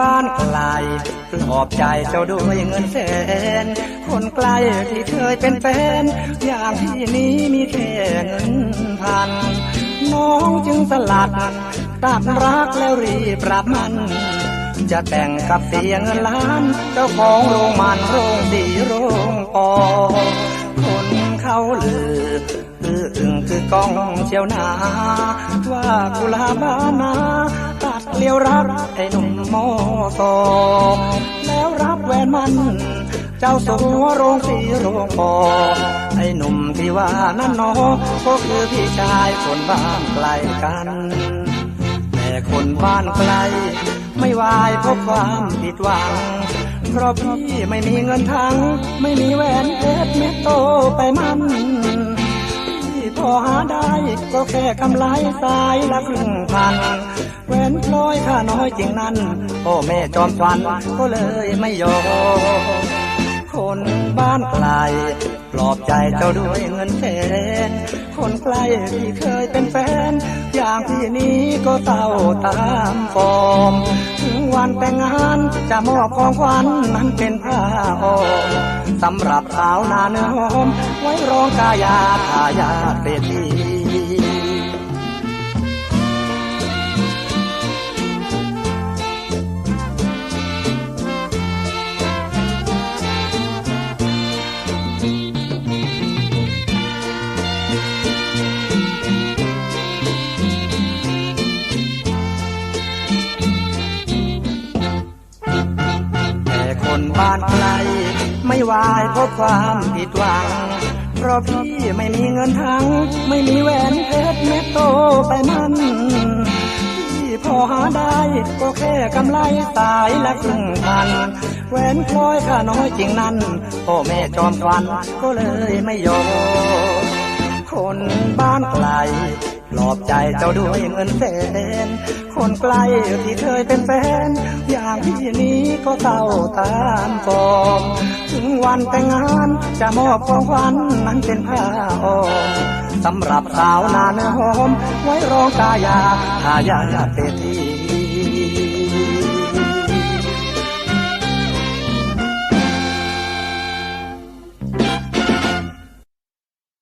บ้านไกลปลอบใจเจ้าด้วยเงินแสน คนไกลที่เคยเป็นแฟน อย่างที่นี้มีแค่เงินพัน น้องจึงสลัดตัดรักแล้วรีบปรับมัน จะแต่งกับเสียเงินล้าน เจ้าของโรงมันโรงสีโรงปอคนเขาลือคืออึ่งคือกองเชียวนาว่ากุลาบานา เลี้ยวรักไอ้หนุ่มมอสอแล้วรับแหวนมัน เจ้าสัวโรงสีโรงปอไอ้หนุ่มที่ว่านั่นนอก็คือพี่ชายคนบ้านไกลกันแต่คนบ้านไกล ไม่วายเพราะความผิดหวังเพราะพี่ไม่มีเงินทั้ง ไม่มีแหวนเพชรเม็ดโตไปม ก็แค่กำไรสายละครึ่งพันแหวนพลอยค่าน้อยจริงนั้นพ่อแม่จอมควันก็เลยไม่ยอมคนบ้านไกลปลอบใจเจ้าด้วยเงินแสนคนไกลที่เคยเป็นแฟน อย่างที่นี้ก็เศร้าตามฟอมถึงวันแต่งงานจะมอบของขวัญนั้นเป็นผ้าอ้อมสำหรับสาวนาเนื้อหอมไว้รองกายาทายาเศรษฐี คนบ้านไกลไม่วายเพราะความผิดหวัง เพราะพี่ไม่มีเงินทั้ง ไม่มีแหวนเพชรเม็ดโตไปมันพี่พอหาได้ก็แค่กำไรสายละครึ่งพันแหวนคล้อยค่าน้อยจริงนั้นพ่อแม่จอมควันก็เลยไม่ยอมคนบ้านไกลปลอบใจเจ้าด้วยเงินแสนคนไกลที่เคยเป็นแฟน อย่างพี่นี้ก็เศร้าตามฟอร์มถึงวันแต่งงานจะมอบของขวัญนั้นเป็นผ้าอ้อมสำหรับสาวนาเนื้อหอม ไว้รองกายาทายาเศรษฐี